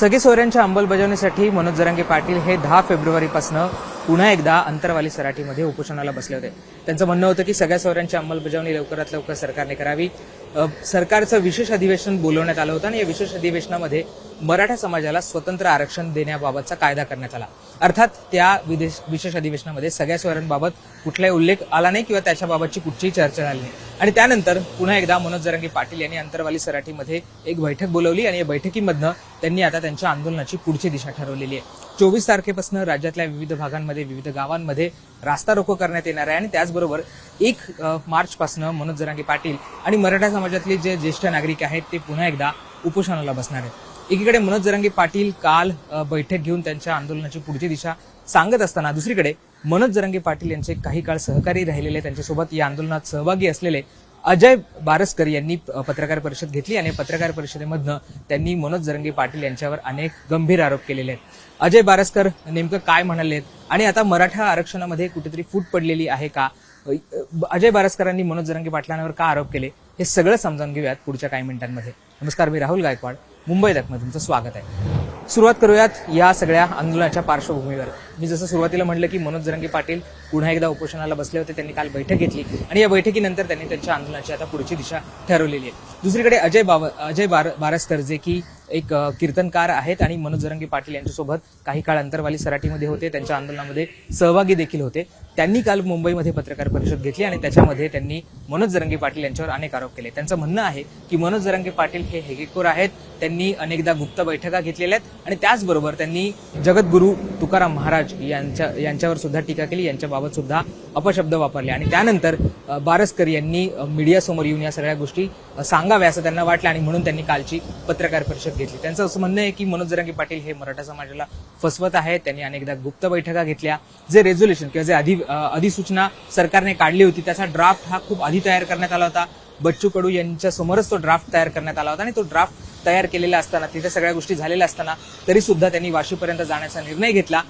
सगळे सोयऱ्यांच्या अंमलबजावणीसाठी मनोज जरांगे पाटील हे दहा फेब्रुवारीपासून पुन्हा एकदा अंतरवाली सराठीमध्ये उपोषणाला बसले होते. त्यांचं म्हणणं होतं की सगळ्या सोयऱ्यांची अंमलबजावणी लवकरात लवकर सरकारने करावी. सरकारचं विशेष अधिवेशन बोलवण्यात आलं होतं आणि या विशेष अधिवेशनामध्ये मराठा समाजाला स्वतंत्र आरक्षण देण्याबाबतचा कायदा करण्यात आला. अर्थात त्या विदेश विशेष अधिवेशनामध्ये सगळ्या सोयऱ्यांबाबत कुठलाही उल्लेख आला नाही किंवा त्याच्याबाबतची कुठचीही चर्चा झाली नाही. आणि त्यानंतर पुन्हा एकदा मनोज जरांगे पाटील यांनी अंतरवाली सराठीमध्ये एक बैठक बोलवली आणि या बैठकीमधनं त्यांनी आता त्यांच्या आंदोलनाची पुढची दिशा ठरवलेली आहे. चोवीस तारखेपासून राज्यातल्या विविध भागांमध्ये विविध गावांमध्ये रास्ता रोको करण्यात येणार आहे. आणि त्याचबरोबर एक मार्चपासून मनोज जरांगे पाटील आणि मराठा समाजातले जे ज्येष्ठ नागरिक आहेत ते पुन्हा एकदा उपोषणाला बसणार आहेत. एकीकडे मनोज जरांगे पाटील काल बैठक घेऊन त्यांच्या आंदोलनाची पुढची दिशा सांगत असताना दुसरीकडे मनोज जरांगे पाटील यांचे काही काळ सहकारी राहिलेले त्यांच्यासोबत या आंदोलनात सहभागी असलेले अजय बारसकर यांनी पत्रकार परिषद घेतली आणि पत्रकार परिषदेमधनं त्यांनी मनोज जरंगे पाटील यांच्यावर अनेक गंभीर आरोप केलेले आहेत. अजय बारसकर नेमकं काय म्हणालेत? आणि आता मराठा आरक्षणामध्ये कुठेतरी फूट पडलेली आहे का? अजय बारसकरांनी मनोज जरंगे पाटलांवर का आरोप केले? हे सगळं समजावून घेऊयात पुढच्या काही मिनिटांमध्ये. नमस्कार मी राहुल गायकवाड. मुंबई तकमध्ये तुमचं स्वागत आहे. सुरुवात करूयात या सगळ्या आंदोलनाच्या पार्श्वभूमीवर. मी जसं सुरुवातीला म्हटलं की मनोज जरंगे पाटील पुन्हा एकदा उपोषणाला बसले होते त्यांनी काल बैठक घेतली. आणि या बैठकीनंतर त्यांनी त्यांच्या आंदोलनाची आता पुढची दिशा ठरवलेली आहे. दुसरीकडे अजय बाव अजय बार बारसकर जे की एक कीर्तनकार आहेत आणि मनोज जरंगे पाटील यांच्यासोबत काही काळ अंतरवाली सराठीमध्ये होते. त्यांच्या आंदोलनामध्ये सहभागी देखील होते. त्यांनी काल मुंबईमध्ये पत्रकार परिषद घेतली आणि त्याच्यामध्ये त्यांनी मनोज जरंगे पाटील यांच्यावर अनेक आरोप केले. त्यांचं म्हणणं आहे की मनोज जरंगे पाटील हे हेगेखोर आहेत. त्यांनी अनेकदा गुप्त बैठका घेतलेल्या आहेत आणि त्याचबरोबर त्यांनी जगद्गुरू तुकाराम महाराज यांच्या यांच्यावर सुद्धा टीका केली. यांच्याबाबत सुद्धा अपशब्द वापरले. आणि त्यानंतर बारसकर यांनी मीडियासमोर येऊन या सगळ्या गोष्टी सांगाव्या असं त्यांना वाटलं आणि म्हणून त्यांनी कालची पत्रकार परिषद घेतली. त्यांचं असं म्हणणं आहे की मनोज जरांगे पाटील हे मराठा समाजाला फसवत आहेत. त्यांनी अनेकदा गुप्त बैठका घेतल्या. जे रेझोल्युशन किंवा जे अधि अधिसूचना सरकारने काढली होती त्याचा ड्राफ्ट हा खूप आधी तयार करण्यात आला होता. बच्चू कडू यांच्या समोरच तो ड्राफ्ट तयार करण्यात आला होता आणि तो ड्राफ्ट तयार केलेला असताना तिथे सगळ्या गोष्टी झालेल्या असताना तरी सुद्धा त्यांनी वाशीपर्यंत जाण्याचा निर्णय घेतला.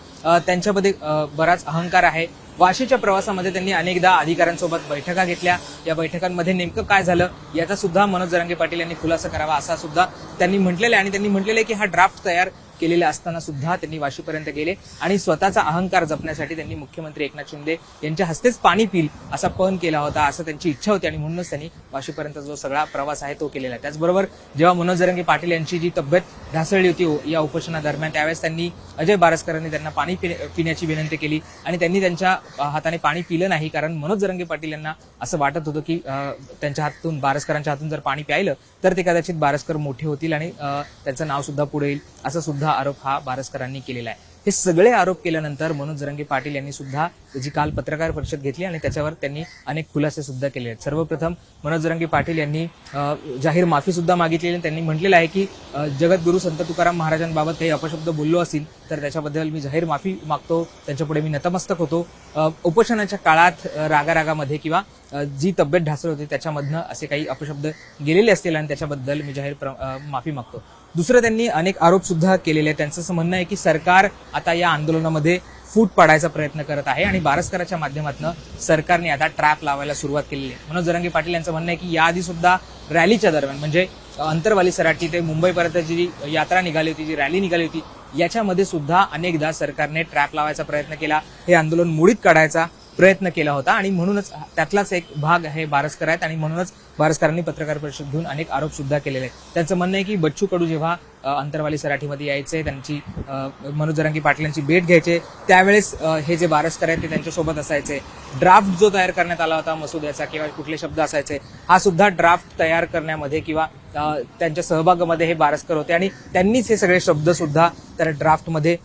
त्यांच्यामध्ये बराच अहंकार आहे. वाशीच्या प्रवासामध्ये त्यांनी अनेकदा अधिकाऱ्यांसोबत बैठका घेतल्या. या बैठकांमध्ये नेमकं काय झालं याचा सुद्धा मनोज जरांगे पाटील यांनी खुलासा करावा असा सुद्धा त्यांनी म्हटलेला आहे. आणि त्यांनी म्हटलेलं आहे की हा ड्राफ्ट तयार केलेले असताना सुद्धा त्यांनी वाशीपर्यंत गेले आणि स्वतःचा अहंकार जपण्यासाठी त्यांनी मुख्यमंत्री एकनाथ शिंदे यांच्या हस्तेच पाणी पिल असा पण केला होता असं त्यांची इच्छा होती आणि म्हणूनच त्यांनी वाशीपर्यंत जो सगळा प्रवास आहे तो केलेला आहे. त्याचबरोबर जेव्हा मनोज जरंगे पाटील यांची जी तब्येत ढासळली होती हो, या उपोषणादरम्यान त्यावेळेस त्यांनी अजय बारसकरांनी त्यांना पाणी पिण्याची विनंती केली आणि त्यांनी त्यांच्या हाताने पाणी पिलं नाही कारण मनोज जरंगे पाटील यांना असं वाटत होतं की त्यांच्या हातून बारसकरांच्या हातून जर पाणी प्यायलं तर ते कदाचित बारसकर मोठे होतील आणि त्यांचं नाव सुद्धा पुढे येईल असं सुद्धा आरोप हा बारसकरांनी केलेला आहे. हे सगळे आरोप केल्यानंतर मनोज जरंगे पाटील यांनी सुद्धा त्याची काल पत्रकार परिषद घेतली आणि त्याच्यावर त्यांनी अनेक खुलासे सुद्धा केले आहेत. सर्वप्रथम मनोज जरंगे पाटील यांनी जाहीर माफी सुद्धा मागितलेली आणि त्यांनी म्हटलेलं आहे की अ, जगद्गुरू संत तुकाराम महाराजांबाबत काही अपशब्द बोललो असेल तर त्याच्याबद्दल मी जाहीर माफी मागतो त्यांच्यापुढे मी नतमस्तक होतो. उपोषणाच्या काळात रागारागामध्ये किंवा जी तब्येत ढासळ होती त्याच्यामधनं असे काही अपशब्द गेलेले असतील आणि त्याच्याबद्दल मी जाहीर माफी मागतो. दुसरं त्यांनी अनेक आरोप सुद्धा केलेले आहेत. त्यांचं असं म्हणणं आहे की सरकार आता या आंदोलनामध्ये फूट पाडायचा प्रयत्न करत आहे आणि बारसकराच्या माध्यमातून सरकारने आता ट्रॅप लावायला सुरुवात केलेली आहे. मनोज जरंगे पाटील यांचं म्हणणं आहे की याआधी सुद्धा रॅलीच्या दरम्यान म्हणजे अंतरवाली सराटी ते मुंबईपर्यंत जी यात्रा निघाली होती जी रॅली निघाली होती याच्यामध्ये सुद्धा अनेकदा सरकारने ट्रॅप लावायचा प्रयत्न केला. हे आंदोलन मुळीत काढायचा प्रयत्न केला होता आणि म्हणूनच त्यातलाच एक भाग हे बारसकर आहेत आणि म्हणूनच बारसकरांनी पत्रकार परिषद घेऊन अनेक आरोप सुद्धा केलेले आहेत. त्यांचं म्हणणं आहे की बच्चू कडू जेव्हा अंतरवाली सराठीमध्ये यायचे त्यांची मनोज जरांगी पाटलांची भेट घ्यायचे त्यावेळेस हे जे बारसकर आहेत ते त्यांच्यासोबत असायचे. ड्राफ्ट जो तयार करण्यात आला होता मसुद्याचा किंवा कुठले शब्द असायचे हा सुद्धा ड्राफ्ट तयार करण्यामध्ये किंवा त्यांच्या सहभागामध्ये हे बारसकर होते आणि त्यांनीच हे सगळे शब्द सुद्धा त्या ड्राफ्टमध्ये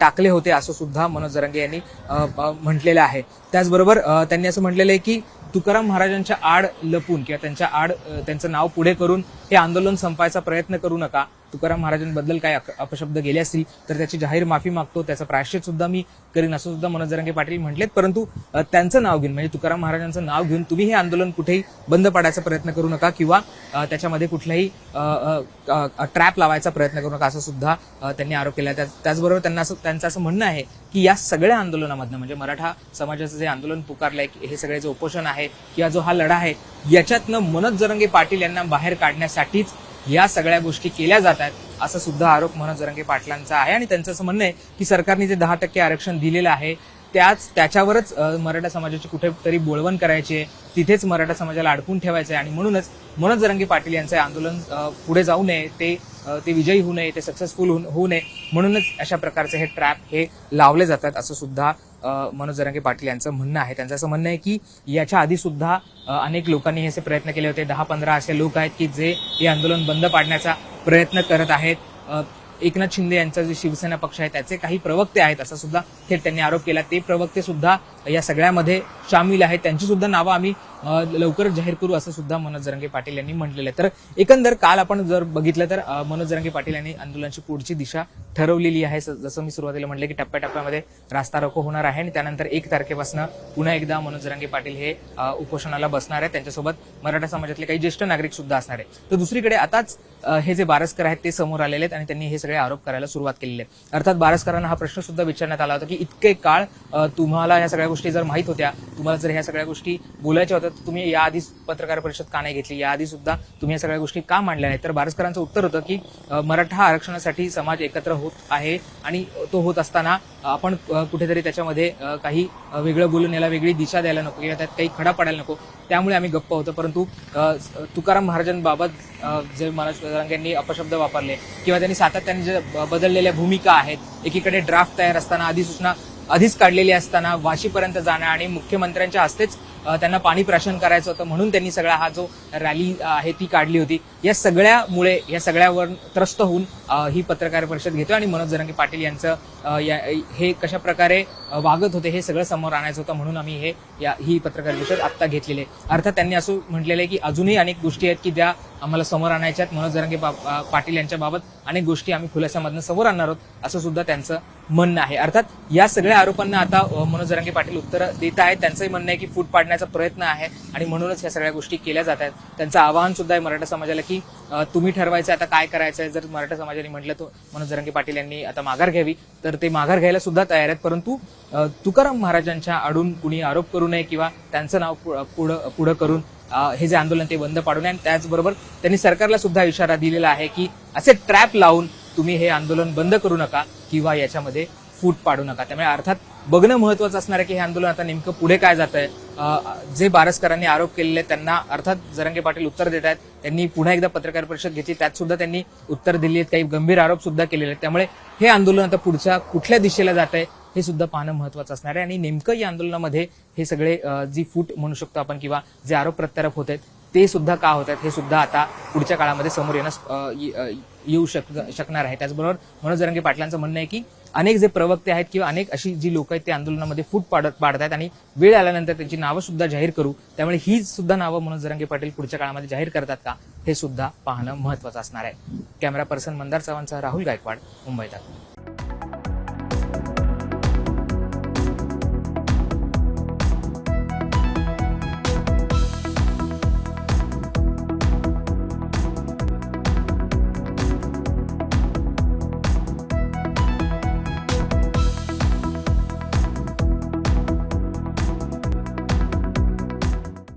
टाकले होते असं सुद्धा मनोज जरांगे यांनी म्हटलेलं आहे. त्याचबरोबर त्यांनी असं म्हटलेलं आहे की तुकाराम महाराजांच्या आड लपून किंवा त्यांच्या आड त्यांचं नाव पुढे करून हे आंदोलन संपायचा प्रयत्न करू नका. तुकाराम महाराजांबद्दल काही अपशब्द गेले असतील तर त्याची जाहीर माफी मागतो त्याचा प्रायश्चित सुद्धा मी करीन असं सुद्धा मनोज जरांगे पाटील म्हटलेत. परंतु त्यांचं नाव घेऊन म्हणजे तुकाराम महाराजांचं नाव घेऊन तुम्ही हे आंदोलन कुठेही बंद पाडायचा प्रयत्न करू नका किंवा त्याच्यामध्ये कुठलाही ट्रॅप लावायचा प्रयत्न करू नका असं सुद्धा त्यांनी आरोप केला. त्याचबरोबर त्यांना असं त्यांचं असं म्हणणं आहे की या सगळ्या आंदोलनामधनं म्हणजे मराठा समाजाचं जे आंदोलन पुकारलंय हे सगळे जे उपोषण आहे किंवा जो हा लढा आहे याच्यातनं मनोज जरंगे पाटील यांना बाहेर काढण्यासाठीच या सगळ्या गोष्टी केल्या जात आहेत असा सुद्धा आरोप मनोज जरांगे पाटलांचा आहे. आणि त्यांचं असं म्हणणं आहे की सरकारने जे दहा टक्के आरक्षण दिलेलं आहे त्याच त्याच्यावरच मराठा समाजाची कुठेतरी बोळवण करायची आहे तिथेच मराठा समाजाला अडकून ठेवायचं आहे. आणि म्हणूनच मनोज जरांगे पाटील यांचं आंदोलन पुढे जाऊ नये ते ते विजयी होऊ नये ते सक्सेसफुल होऊ नये म्हणूनच अशा प्रकारचे हे ट्रॅप हे लावले जातात असं सुद्धा मनोज जरांगे पाटील यांचं म्हणणं आहे. त्यांचं असं म्हणणं आहे की याच्या आधी सुद्धा अनेक लोकांनी हे असे प्रयत्न केले होते. दहा पंधरा असे लोक आहेत की जे हे आंदोलन बंद पाडण्याचा प्रयत्न करत आहेत. एकनाथ शिंदे यांचा जे शिवसेना पक्ष आहे त्याचे काही प्रवक्ते आहेत असा सुद्धा थेट त्यांनी आरोप केला. ते प्रवक्ते सुद्धा या सगळ्यामध्ये सामील आहेत त्यांची सुद्धा नावं आम्ही लवकर जाहीर करू असं सुद्धा मनोज जरंगे पाटील यांनी म्हटलेलं आहे. तर एकंदर काल आपण जर बघितलं तर मनोज जरंगे पाटील यांनी आंदोलनाची पुढची दिशा ठरवलेली आहे. जसं मी सुरुवातीला म्हटलं की टप्प्याटप्प्यामध्ये रास्ता रोको होणार आहे आणि त्यानंतर एक तारखेपासून पुन्हा एकदा मनोज जरंगे पाटील हे उपोषणाला बसणार आहेत. त्यांच्यासोबत मराठा समाजातले काही ज्येष्ठ नागरिक सुद्धा असणार आहे तर दुसरीकडे आताच हे जे बारसकर आहेत ते समोर आलेले आहेत आणि त्यांनी हे सगळे आरोप करायला सुरुवात केलेली आहे अर्थात बारसकरांना हा प्रश्न सुद्धा विचारण्यात आला होता की इतके काळ तुम्हाला या सगळ्या गोष्टी जर माहीत होत्या तुम्हाला जर ह्या सगळ्या गोष्टी बोलायच्या होत्या तर तुम्ही याआधी पत्रकार परिषद का नाही घेतली? याआधी सुद्धा तुम्ही या सगळ्या गोष्टी का मांडल्या नाही तर बारसकरांचं उत्तर होतं की मराठा आरक्षणासाठी समाज एकत्र होत आहे आणि तो होत असताना आपण कुठेतरी त्याच्यामध्ये काही वेगळं बोलून याला वेगळी दिशा द्यायला नको किंवा त्यात काही खडा पडायला नको त्यामुळे आम्ही गप्प होतो. परंतु तुकाराम महाराजांबाबत जे मनोज यांनी अपशब्द वापरले किंवा त्यांनी सातत्याने जे बदललेल्या भूमिका आहेत एकीकडे ड्राफ्ट तयार असताना अधिसूचना आधीच काढलेली असताना वाशीपर्यंत जाणं आणि मुख्यमंत्र्यांच्या हस्तेच त्यांना पाणी प्राशन करायचं होतं म्हणून त्यांनी सगळा हा जो रॅली आहे ती काढली होती. या सगळ्यामुळे या सगळ्यावर त्रस्त होऊन ही पत्रकार परिषद घेतो आणि मनोज जरांगे पाटील यांचं या- हे कशा प्रकारे वागत होते हे सगळं समोर आणायचं होतं म्हणून आम्ही हे या ही पत्रकार परिषद आत्ता घेतलेली आहे. अर्थात त्यांनी असं म्हटलेलं आहे की अजूनही अनेक गोष्टी आहेत की ज्या आम्हाला समोर आणायच्या आहेत. मनोज जरांगे पाटील यांच्या बाबत अनेक गोष्टी आम्ही खुलासामधनं समोर आणणार आहोत असं सुद्धा त्यांचं म्हणणं आहे. अर्थात या सगळ्या आरोपांना आता मनोज जरांगे पाटील उत्तर देत आहेत. त्यांचंही म्हणणं आहे की फूट पाडण्याचा प्रयत्न आहे आणि म्हणूनच या सगळ्या गोष्टी केल्या जात आहेत. त्यांचं आवाहन सुद्धा आहे मराठा समाजाला की तुम्ही ठरवायचं आता काय करायचं आहे जर मराठा समाजाने म्हटलं तर मनोज जरांगे पाटील यांनी आता माघार घ्यावी. तर ते माघार घ्यायला सुद्धा तयार आहेत. परंतु तुकाराम महाराजांच्या आडून कुणी आरोप करू नये किंवा त्यांचं नाव पुढं पुढं करून हे जे आंदोलन ते बंद पाडू नये. आणि त्याचबरोबर त्यांनी सरकारला सुद्धा इशारा दिलेला आहे की असे ट्रॅप लावून तुम्ही हे आंदोलन बंद करू नका किंवा याच्यामध्ये फूट पाडू नका. त्यामुळे अर्थात बघणं महत्वाचं असणार आहे की हे आंदोलन आता नेमकं पुढे काय जात आहे. जे बारसकरांनी आरोप केलेले आहेत त्यांना अर्थात जरंगे पाटील उत्तर देत आहेत. त्यांनी पुन्हा एकदा पत्रकार परिषद घेतली. त्यात सुद्धा त्यांनी उत्तर दिली आहेत. काही गंभीर आरोप सुद्धा केलेले आहेत. त्यामुळे हे आंदोलन आता पुढच्या कुठल्या दिशेला जात आहे हे सुद्धा पाहणं महत्वाचं असणार आहे. आणि नेमकं या आंदोलनामध्ये हे सगळे जी फूट म्हणू शकतो आपण किंवा जे आरोप प्रत्यारोप होत आहेत ते सुद्धा का होत आहेत हे सुद्धा आता पुढच्या काळामध्ये समोर येणं येऊ शक शकणार आहे. त्याचबरोबर मनोज जरंगे पाटलांचं म्हणणं आहे की अनेक जे प्रवक्ते आहेत किंवा अनेक अशी जी लोक आहेत ते आंदोलनामध्ये फूट पाडत पाडत आहेत आणि वेळ आल्यानंतर त्यांची नावं सुद्धा जाहीर करू त्यामुळे ही सुद्धा नावं मनोज जरंगे पाटील पुढच्या काळामध्ये जाहीर करतात का हे सुद्धा पाहणं महत्वाचं असणार आहे. कॅमेरा पर्सन मंदार चव्हाणचा राहुल गायकवाड मुंबईत